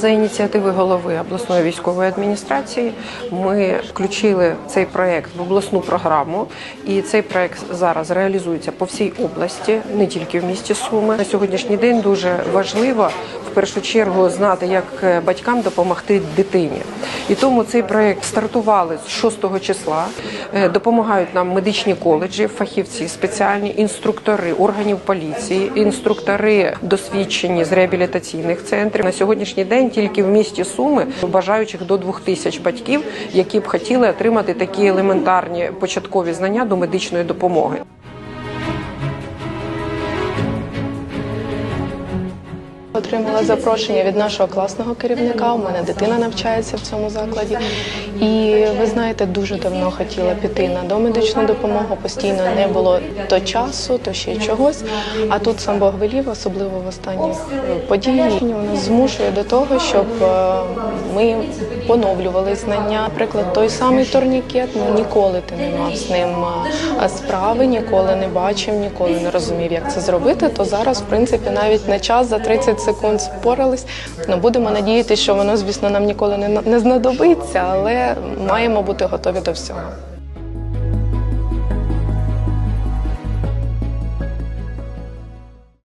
За ініціативи голови обласної військової адміністрації ми включили цей проект в обласну програму, і цей проект зараз реалізується по всій області, не тільки в місті Суми. На сьогоднішній день дуже важливо в першу чергу знати, як е, батькам допомогти дитині. І тому цей проект стартували з 6 числа. Е, Допомагають нам медичні коледжі, фахівці спеціальні, інструктори органів поліції, інструктори досвідчені з реабілітаційних центрів. На сьогоднішній день тільки в місті Суми бажаючих до двох тисяч батьків, які б хотіли отримати такі елементарні початкові знання до медичної допомоги. Отримала запрошення від нашого класного керівника. У мене дитина навчається в цьому закладі. І ви знаєте, дуже давно хотіла піти на домедичну допомогу. Постійно не було то часу, то ще чогось. А тут сам Бог велів, особливо в останніх подіях, воно змушує до того, щоб е, ми поновлювали знання. Наприклад, той самий турнікет, ну ніколи ти не мав з ним е, справи, ніколи не бачив, ніколи не розумів, як це зробити. То зараз, в принципі, навіть не час за 30 секунд спорались. Ну будемо надіятися, що воно, звісно, нам ніколи не знадобиться, але маємо бути готові до всього.